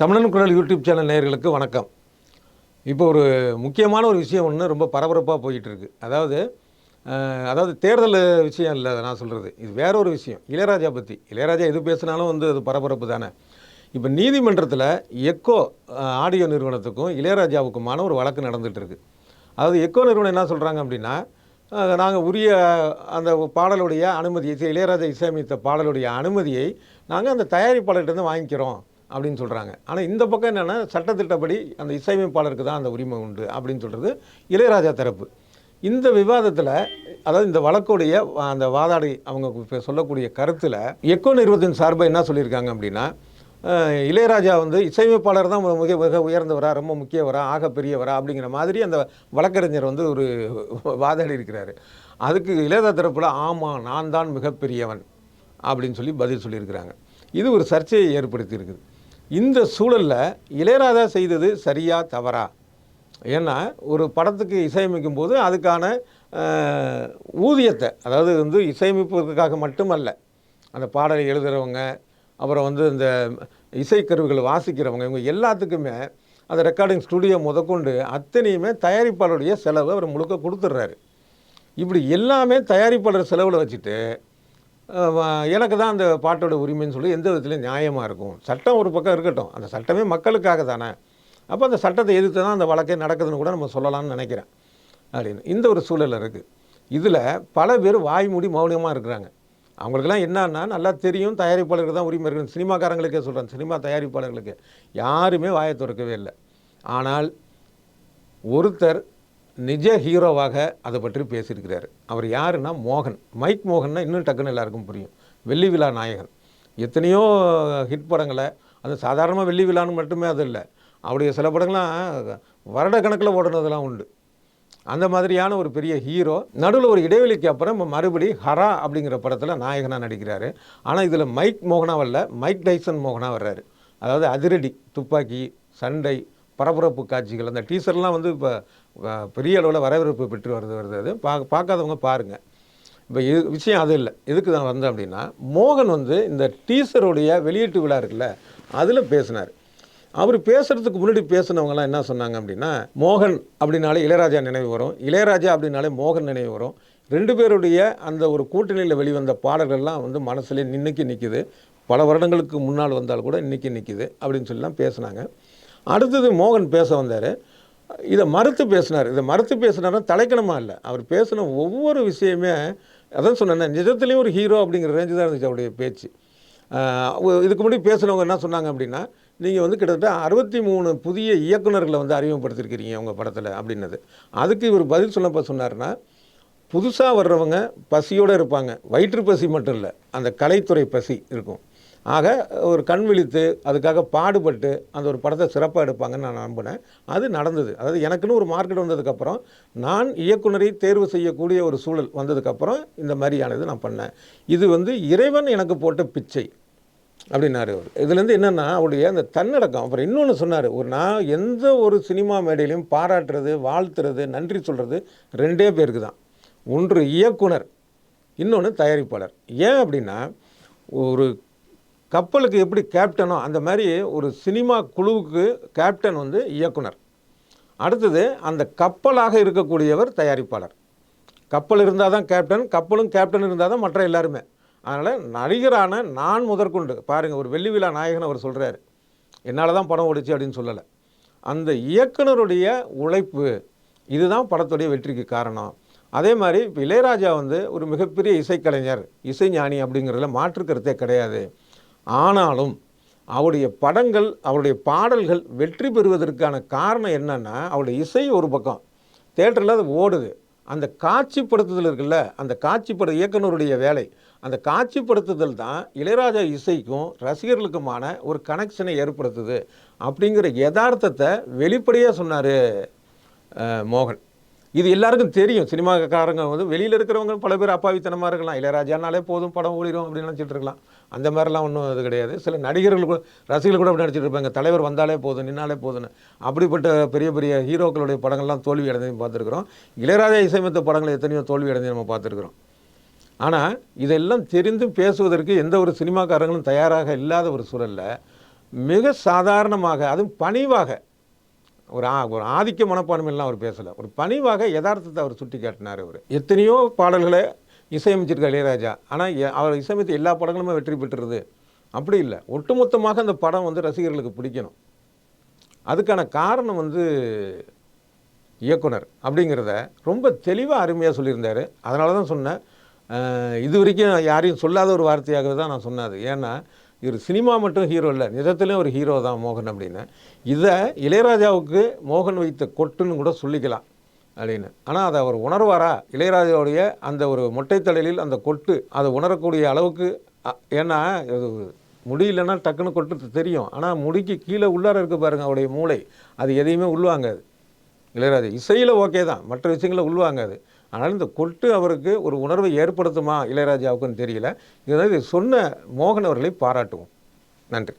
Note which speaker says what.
Speaker 1: தமிழன் குரல் YouTube channel நேயர்களுக்கு வணக்கம். இப்போ ஒரு முக்கியமான ஒரு விஷயம் ஒன்று ரொம்ப பரபரப்பாக போயிட்டுருக்கு. அதாவது அதாவது தேர்தல் விஷயம் இல்லை நான் சொல்கிறது இது வேற ஒரு விஷயம். இளையராஜா பற்றி இளையராஜா எது பேசினாலும் வந்து அது பரபரப்பு தானே. இப்போ நீதிமன்றத்தில் எக்கோ ஆடியோ நிறுவனத்துக்கும் இளையராஜாவுக்குமான ஒரு வழக்கு நடந்துகிட்ருக்கு அதாவது எக்கோ நிறுவனம் என்ன சொல்கிறாங்க அப்படின்னா நாங்கள் உரிய அந்த பாடலுடைய அனுமதியை இளையராஜா இசையமைத்த பாடலுடைய அனுமதியை நாங்கள் அந்த தயாரிப்பாளர்கிட்ட வாங்கிக்கிறோம். அப்படின்னு சொல்கிறாங்க ஆனால் இந்த பக்கம் என்னென்னா சட்டத்திட்டப்படி அந்த இசையமைப்பாளருக்கு தான் அந்த உரிமை உண்டு அப்படின்னு சொல்கிறது இளையராஜா தரப்பு. இந்த விவாதத்தில் அதாவது இந்த வழக்குடைய அந்த வாதாடி அவங்க இப்போ சொல்லக்கூடிய கருத்தில் எக்கோ நிறுவனத்தின் சார்பாக என்ன சொல்லியிருக்காங்க அப்படின்னா இளையராஜா வந்து இசையமைப்பாளர் தான் மிக மிக உயர்ந்தவரா ரொம்ப முக்கியவரா ஆக பெரியவரா அப்படிங்கிற மாதிரி அந்த வழக்கறிஞர் வந்து ஒரு வாதாடி இருக்கிறாரு. அதுக்கு இளையராஜா தரப்பில் ஆமாம் நான் தான் மிகப்பெரியவன் அப்படின்னு சொல்லி பதில் சொல்லியிருக்கிறாங்க. இது ஒரு சர்ச்சையை ஏற்படுத்தியிருக்குது. இந்த சூழலில் இளையராஜா செய்தது சரியா தவறா? ஏன்னா ஒரு படத்துக்கு இசையமைக்கும் போது அதுக்கான ஊதியத்தை அதாவது வந்து இசையமைப்பதற்காக மட்டுமல்ல அந்த பாடலை எழுதுகிறவங்க அப்புறம் வந்து இந்த இசைக்கருவிகள் வாசிக்கிறவங்க இவங்க எல்லாத்துக்குமே அந்த ரெக்கார்டிங் ஸ்டுடியோ முதற்கொண்டு அத்தனையுமே தயாரிப்பாளருடைய செலவு அவர் முழுக்க கொடுத்துட்றாரு. இப்படி எல்லாமே தயாரிப்பாளர் செலவில் வச்சுட்டு எனக்கு தான் அந்த பாட்டோட உரிமைன்னு சொல்லி எந்த விதத்துலையும் நியாயமாக இருக்கும். சட்டம் ஒரு பக்கம் இருக்கட்டும். அந்த சட்டமே மக்களுக்காக தானே. அப்போ அந்த சட்டத்தை எதிர்த்து தான் அந்த வழக்கே நடக்குதுன்னு கூட நம்ம சொல்லலாம்னு நினைக்கிறேன். அப்படின்னு. இந்த ஒரு சூழல் இருக்குது இதில் பல பேர் வாய் மூடி மௌனமாக இருக்கிறாங்க. அவங்களுக்கெல்லாம் என்னன்னா நல்லா தெரியும் தயாரிப்பாளருக்கு தான் உரிமை இருக்குன்னு. சினிமாக்காரங்களுக்கே சொல்கிறேன் சினிமா தயாரிப்பாளர்களுக்கு யாருமே வாயை திறக்கவே இல்லை. ஆனால் ஒருத்தர் நிஜ ஹீரோவாக அதை பற்றி பேசியிருக்கிறார். அவர் யாருன்னா மோகன். மைக் மோகன்னா இன்னும் டக்குன்னு எல்லாருக்கும் புரியும். வெள்ளி விழா நாயகன் எத்தனையோ ஹிட் படங்களை அது சாதாரணமாக வெள்ளி விழான்னு மட்டுமே அது இல்லை. அவருடைய சில படங்கள்லாம் வருடக்கணக்கில் ஓடுனதெல்லாம் உண்டு. அந்த மாதிரியான ஒரு பெரிய ஹீரோ நடுவில் ஒரு இடைவெளிக்கு அப்புறம் மறுபடி ஹரா அப்படிங்கிற படத்தில் நாயகனாக நடிக்கிறாரு. ஆனால் இதில் மைக் மோகனா வரல. மைக் டைசன் மோகனா வர்றாரு. அதாவது அதிரடி துப்பாக்கி சண்டை பரபரப்பு காட்சிகள். அந்த டீசர்லாம் வந்து இப்போ பெரிய அளவில் வரவேற்பு பெற்று வருது வருது அது பா பார்க்காதவங்க பாருங்கள் இப்போ இது விஷயம் அது இல்லை. எதுக்கு நான் வந்தேன் அப்படின்னா மோகன் வந்து இந்த டீசருடைய வெளியீட்டு விழா இருக்குல்ல அதில் பேசினார். அவர் பேசுகிறதுக்கு முன்னாடி பேசினவங்கலாம் என்ன சொன்னாங்க அப்படின்னா மோகன் அப்படின்னாலே இளையராஜா நினைவு வரும் இளையராஜா அப்படின்னாலே மோகன் நினைவு வரும். ரெண்டு பேருடைய அந்த ஒரு கூட்டணியில் வெளிவந்த பாடல்கள்லாம் வந்து மனசுலேயே நின்றுக்கி நிற்கிது பல வருடங்களுக்கு முன்னால் வந்தால் கூட இன்னைக்கு நிற்குது அப்படின்னு சொல்லலாம் பேசினாங்க. அடுத்தது மோகன் பேச வந்தார். இதை மறுத்து பேசினார். இதை மறுத்து பேசினார்னா தலைக்கணமா இல்லை. அவர் பேசின ஒவ்வொரு விஷயமே அதான் சொன்னேன் நிஜத்துலேயும் ஒரு ஹீரோ அப்படிங்கிற ரேஞ்சு தான் இருந்துச்சு அவருடைய பேச்சு. இதுக்கு முன்னாடி பேசுனவங்க என்ன சொன்னாங்க அப்படின்னா நீங்கள் வந்து கிட்டத்தட்ட அறுபத்தி மூணு புதிய இயக்குனர்களை வந்து அறிமுகப்படுத்திருக்கிறீங்க உங்கள் படத்தில் அப்படின்னது. அதுக்கு இவர் பதில் சொன்னப்போ சொன்னார்னா புதுசாக வர்றவங்க பசியோடு இருப்பாங்க. வயிற்று பசி மட்டும் இல்லை அந்த கலைத்துறை பசி இருக்கும். ஆக ஒரு கண் விழித்து அதுக்காக பாடுபட்டு அந்த ஒரு படத்தை சிறப்பாக எடுப்பாங்கன்னு நான் நம்பினேன் அது நடந்தது. அதாவது எனக்குன்னு ஒரு மார்க்கெட் வந்ததுக்கப்புறம் நான் இயக்குனரை தேர்வு செய்யக்கூடிய ஒரு சூழல் வந்ததுக்கப்புறம் இந்த மாதிரியானது நான் பண்ணேன். இது வந்து இறைவன் எனக்கு போட்ட பிச்சை அப்படின்னாரு அவர். இதுலேருந்து என்னென்னா அவருடைய அந்த தன்னடக்கம். அப்புறம் இன்னொன்று சொன்னார் ஒரு நான் எந்த ஒரு சினிமா மேடையிலையும் பாராட்டுறது வாழ்த்துறது நன்றி சொல்கிறது ரெண்டே பேருக்கு தான். ஒன்று இயக்குனர் இன்னொன்று தயாரிப்பாளர். ஏன் அப்படின்னா ஒரு கப்பலுக்கு எப்படி கேப்டனோ அந்த மாதிரி ஒரு சினிமா குழுவுக்கு கேப்டன் வந்து இயக்குனர். அடுத்தது அந்த கப்பலாக இருக்கக்கூடியவர் தயாரிப்பாளர். கப்பல் இருந்தால் தான் கேப்டன் கப்பலும் கேப்டன் இருந்தால் தான் மற்ற எல்லாருமே. அதனால் நடிகரான நான் முதற்கொண்டு பாருங்கள் ஒரு வெள்ளி விழா நாயகன் அவர் சொல்கிறாரு என்னால் தான் படம் ஓடிச்சு அப்படின்னு சொல்லலை. அந்த இயக்குனருடைய உழைப்பு இதுதான் படத்துடைய வெற்றிக்கு காரணம். அதே மாதிரி இப்போ இளையராஜா வந்து ஒரு மிகப்பெரிய இசைக்கலைஞர் இசைஞானி அப்படிங்கிறதுல மாற்று கருத்தே கிடையாது. ஆனாலும் அவருடைய படங்கள் அவருடைய பாடல்கள் வெற்றி பெறுவதற்கான காரணம் என்னென்னா அவருடைய இசை ஒரு பக்கம். தேட்டரில் அது ஓடுது. அந்த காட்சிப்படுத்துதல் இருக்குல்ல அந்த காட்சிப்பட இயக்குனருடைய வேலை. அந்த காட்சிப்படுத்துதல் தான் இளையராஜா இசைக்கும் ரசிகர்களுக்குமான ஒரு கனெக்ஷனை ஏற்படுத்துது. அப்படிங்கிற யதார்த்தத்தை வெளிப்படையாக சொன்னார் மோகன். இது எல்லாருக்கும் தெரியும். சினிமாக்காரங்க வந்து வெளியில் இருக்கிறவங்க பல பேர் அப்பாவித்தனமாக இருக்கலாம். இளையராஜானாலே போதும் படம் ஓடிடும் அப்படின்னு நினச்சிட்டு இருக்கலாம். அந்த மாதிரிலாம் ஒன்றும் இது கிடையாது. சில நடிகர்கள் கூட ரசிகர்கள் கூட அப்படி நடிச்சிட்டு இருப்பாங்க. தலைவர் வந்தாலே போதும் நின்னாலே போதும்னு. அப்படிப்பட்ட பெரிய பெரிய ஹீரோக்களுடைய படங்கள்லாம் தோல்வி அடைஞ்சதையும் பார்த்துருக்குறோம். இளையராஜா இசையமைத்த படங்கள் எத்தனையோ தோல்வி அடைந்தையும் நம்ம பார்த்துருக்குறோம். ஆனால் இதெல்லாம் தெரிந்து பேசுவதற்கு எந்த ஒரு சினிமாக்காரங்களும் தயாராக இல்லாத ஒரு சூழல்ல மிக சாதாரணமாக அதுவும் பணிவாக ஒரு ஆ ஒரு ஆதிக்க மனப்பான்மையெல்லாம் அவர் பேசலை. ஒரு பணிவாக யதார்த்தத்தை அவர் சுட்டி காட்டினார் அவர். எத்தனையோ பாடல்களை இசையமைச்சிருக்கார் இளையராஜா. ஆனால் அவர் இசையமைத்த எல்லா படங்களுமே வெற்றி பெற்றுறது அப்படி இல்லை. ஒட்டுமொத்தமாக அந்த படம் வந்து ரசிகர்களுக்கு பிடிக்கணும். அதுக்கான காரணம் வந்து இயக்குனர் அப்படிங்கிறத ரொம்ப தெளிவாக அருமையாக சொல்லியிருந்தார். அதனால தான் சொன்னேன் இது வரைக்கும் யாரையும் சொல்லாத ஒரு வார்த்தையாக தான் நான் சொன்னது ஏன்னா இவர் சினிமா மட்டும் ஹீரோ இல்லை. நிஜத்துலேயும் ஒரு ஹீரோ தான் மோகன் அப்படின்னு. இதை இளையராஜாவுக்கு மோகன் வைத்த கொட்டுன்னு கூட சொல்லிக்கலாம் அப்படின்னு. ஆனால் அதை அவர் உணர்வாரா? இளையராஜாவுடைய அந்த ஒரு மொட்டைத்தலையில் அந்த கொட்டு அதை உணரக்கூடிய அளவுக்கு ஏன்னா முடியலன்னா டக்குன்னு கொட்டு தெரியும். ஆனால் முடிக்கு கீழே உள்ளார இருக்க பாருங்க அவருடைய மூளை. அது எதையுமே உள்வாங்காது. இளையராஜா இசையில் ஓகே தான். மற்ற விஷயங்களை உள்வாங்காது. ஆனால் இந்த கொட்டு அவருக்கு ஒரு உணர்வை ஏற்படுத்துமா இளையராஜாவுக்குன்னு தெரியல. இதை சொன்ன மோகன் அவர்களை பாராட்டுவோம். நன்றி.